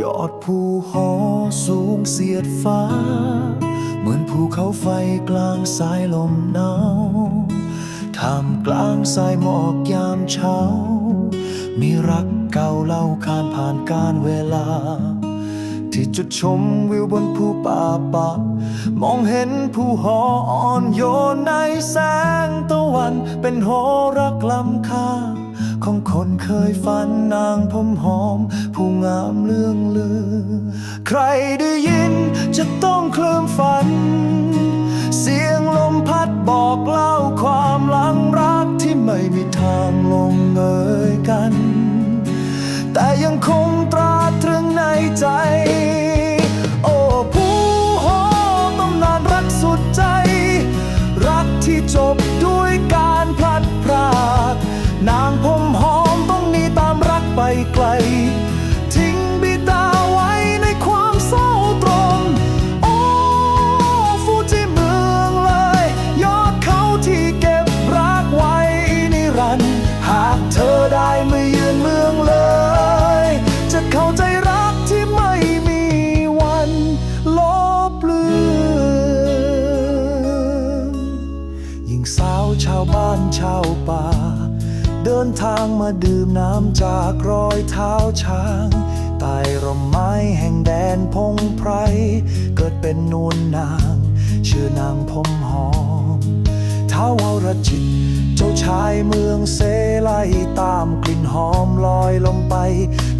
ยอดภูหอสูงเสียดฟ้า เหมือนภูเขาไฟกลางสายลมหนาวท่ามกลางสายหมอกยามเช้า มีรักเก่าเล่าขานผ่านการเวลา ที่จุดชมวิวบนภูป่าปะมองเห็นภูหออ่อนโยนในแสงตะวันเป็นหอรักล้ำค่า ของคนเคยฝันนางผมหอม ผู้งามเลื่องลือ ใครได้ยินจะต้องเคลิ้มฝัน เสียงลมพัดบอกเล่าความหลังรักที่ไม่มีทาง ไปไกล ทิ้งบิดาไว้ในความเศร้าตรงโอ้ฟูจิเมืองเลย ยอดเขาที่เก็บรักไว้นิรันดร์หากเธอได้มาเยือนเมืองเลย จะเข้าใจรักที่ไม่มีวันลบเลือนหญิงสาวชาวบ้านชาวป่า นทางมาดื่มน้ำจากรอยเท้าช้างใต้ร่มไม้แห่งแดนพงไพร เกิดเป็นนวลนาง ชื่อนางผมหอมท้าวรจิต เจ้าชายเมืองเซไลตามกลิ่นหอมลอยลงไป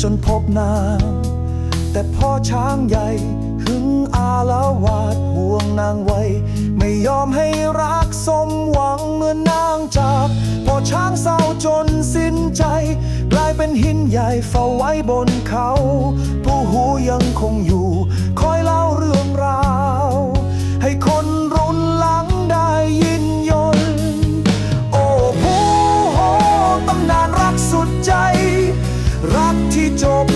จนพบนาง แต่พ่อช้างใหญ่หึงอาละวาดห่วงนางไว้ ไม่ยอมให้รักสมหวัง ช้างเศร้าจนสิ้นใจ กลายเป็นหินใหญ่เฝ้าไว้บนเขา ผู้หูยังคงอยู่ คอยเล่าเรื่องราว ให้คนรุ่นหลังได้ยินยนโอ้ผู้โหตำนานรักสุดใจ รักที่จบ